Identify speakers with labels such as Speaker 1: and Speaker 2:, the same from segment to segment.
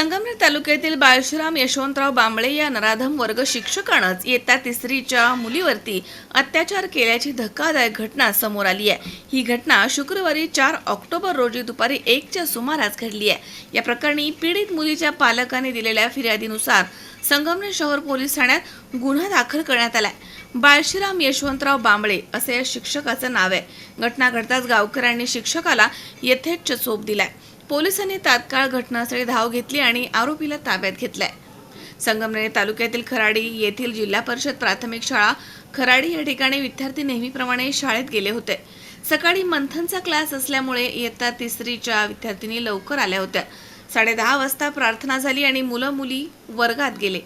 Speaker 1: संगमनेर तालुक्यातील बाळशुराम यशवंतराव बांबळे या नराधम वर्ग शिक्षकानंच येत्या तिसरीच्या मुलीवरती अत्याचार केल्याची धक्कादायक घटना समोर आली आहे. ही घटना शुक्रवारी चार ऑक्टोबर रोजी दुपारी एकच्या सुमारास घडली आहे. या प्रकरणी पीडित मुलीच्या पालकांनी दिलेल्या फिर्यादीनुसार संगमनेर शहर पोलीस ठाण्यात गुन्हा दाखल करण्यात आलाय. बाळशिराम यशवंतराव बांबळे असे या शिक्षकाचं नाव आहे. घटना घडताच गावकऱ्यांनी शिक्षकाला यथेच्छ चोप दिलाय. पोलिसांनी तात्काळ घटनास्थळी धाव घेतली आणि आरोपीला ताब्यात घेतलाय. संगमनेर तालुक्यातील खराडी येथील जिल्हा परिषद प्राथमिक शाळा खराडी या ठिकाणी विद्यार्थी नेहमीप्रमाणे शाळेत गेले होते. सकाळी मंथनचा क्लास असल्यामुळे इयत्ता तिसरीच्या विद्यार्थिनी लवकर आल्या होत्या. साडेदहा वाजता प्रार्थना झाली आणि मुलं मुली वर्गात गेले.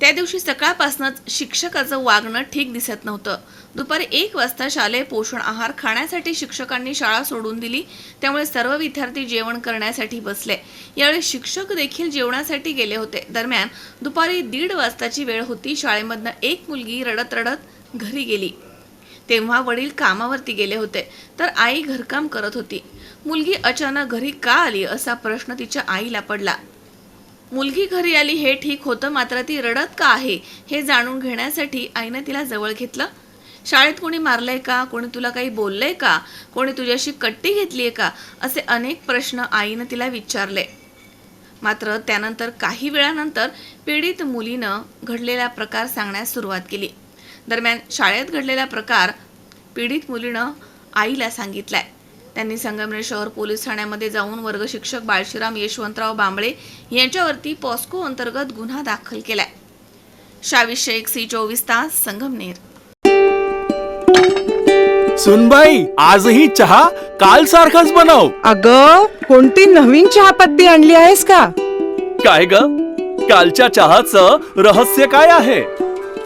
Speaker 1: त्या दिवशी सकाळपासूनच शिक्षकाचं वागणं ठीक दिसत नव्हतं. दुपारी एक वाजता शालेय पोषण आहार खाण्यासाठी शिक्षकांनी शाळा सोडून दिली. त्यामुळे सर्व विद्यार्थी जेवण करण्यासाठी बसले. यावेळी शिक्षक देखील जेवणासाठी गेले होते. दरम्यान दुपारी दीड वाजताची वेळ होती. शाळेमधनं एक मुलगी रडत रडत घरी गेली. तेव्हा वडील कामावरती गेले होते. तर आई घरकाम करत होती. मुलगी अचानक घरी का आली असा प्रश्न तिच्या आईला पडला. मुलगी घरी आली हे ठीक होतं मात्र ती रडत का आहे हे जाणून घेण्यासाठी आईनं तिला जवळ घेतलं. शाळेत कोणी मारलंय का? कोणी तुला काही बोललंय का? कोणी तुझ्याशी कट्टी घेतलीये का? असे अनेक प्रश्न आईनं तिला विचारले. मात्र त्यानंतर काही वेळानंतर पीडित मुलीनं घडलेला प्रकार सांगण्यास सुरुवात केली. दरम्यान शाळेत घडलेला प्रकार पीडित मुलीनं आईला सांगितलाय. त्यांनी संगमनेर शहर पोलीस ठाण्यामध्ये जाऊन वर्ग शिक्षक बाळशिराम यशवंतराव बांबळे यांच्यावरती पॉस्को अंतर्गत गुन्हा दाखल केलाय. शावीस शेख सी चोवीस तास संगमनेर
Speaker 2: सुनबाई आजही चहा काल सारखाच बनव.
Speaker 3: अग कोणती नवीन चहापत्ती आणली आहेस का?
Speaker 2: काय ग? कालच्या चहाचं रहस्य काय आहे?